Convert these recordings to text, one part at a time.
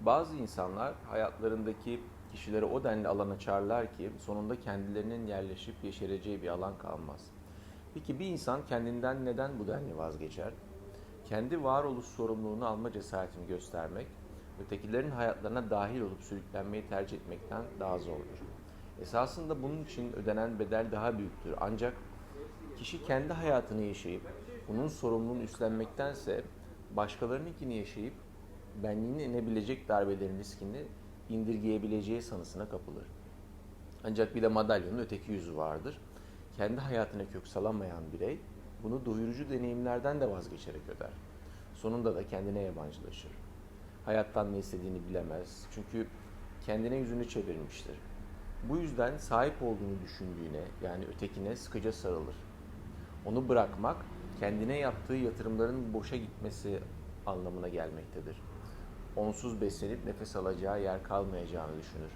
Bazı insanlar hayatlarındaki kişileri o denli alan açarlar ki sonunda kendilerinin yerleşip yeşereceği bir alan kalmaz. Peki bir insan kendinden neden bu denli vazgeçer? Kendi varoluş sorumluluğunu alma cesaretini göstermek, ötekilerin hayatlarına dahil olup sürüklenmeyi tercih etmekten daha zordur. Esasında bunun için ödenen bedel daha büyüktür. Ancak kişi kendi hayatını yaşayıp bunun sorumluluğunu üstlenmektense başkalarınınkini yaşayıp benliğini inebilecek darbelerin riskini indirgeyebileceği sanısına kapılır. Ancak bir de madalyonun öteki yüzü vardır. Kendi hayatına kök salamayan birey bunu doyurucu deneyimlerden de vazgeçerek öder. Sonunda da kendine yabancılaşır. Hayattan ne istediğini bilemez. Çünkü kendine yüzünü çevirmiştir. Bu yüzden sahip olduğunu düşündüğüne yani ötekine sıkıca sarılır. Onu bırakmak kendine yaptığı yatırımların boşa gitmesi anlamına gelmektedir. Onsuz beslenip nefes alacağı yer kalmayacağını düşünür.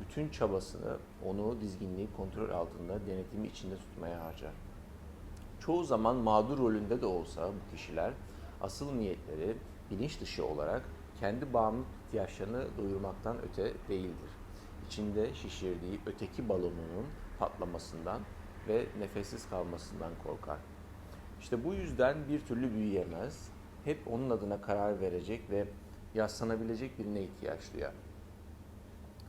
Bütün çabasını onu dizginliği kontrol altında denetimi içinde tutmaya harcar. Çoğu zaman mağdur rolünde de olsa bu kişiler asıl niyetleri bilinç dışı olarak kendi bağımlılık ihtiyaçlarını doyurmaktan öte değildir. İçinde şişirdiği öteki balonunun patlamasından ve nefessiz kalmasından korkar. İşte bu yüzden bir türlü büyüyemez. Hep onun adına karar verecek ve yaslanabilecek birine ihtiyaç duyar.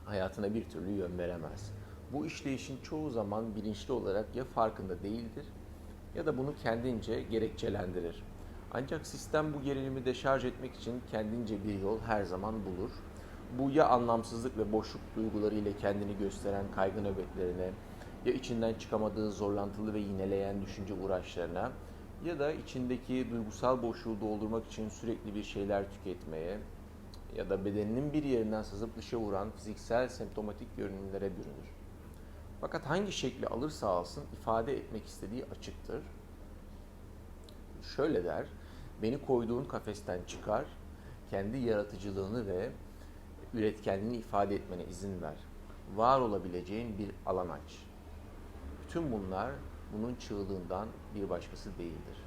Hayatına bir türlü yön veremez. Bu işleyişin çoğu zaman bilinçli olarak ya farkında değildir ya da bunu kendince gerekçelendirir. Ancak sistem bu gerilimi deşarj etmek için kendince bir yol her zaman bulur. Bu ya anlamsızlık ve boşluk duyguları ile kendini gösteren kaygı nöbetlerine, ya içinden çıkamadığı zorlantılı ve yineleyen düşünce uğraşlarına ya da içindeki duygusal boşluğu doldurmak için sürekli bir şeyler tüketmeye ya da bedeninin bir yerinden sızıp dışa vuran fiziksel semptomatik görünümlere bürünür. Fakat hangi şekli alırsa alsın ifade etmek istediği açıktır. Şöyle der, beni koyduğun kafesten çıkar, kendi yaratıcılığını ve üretkenliğini ifade etmene izin ver. Var olabileceğin bir alan aç. Bütün bunlar bunun çığlığından bir başkası değildir.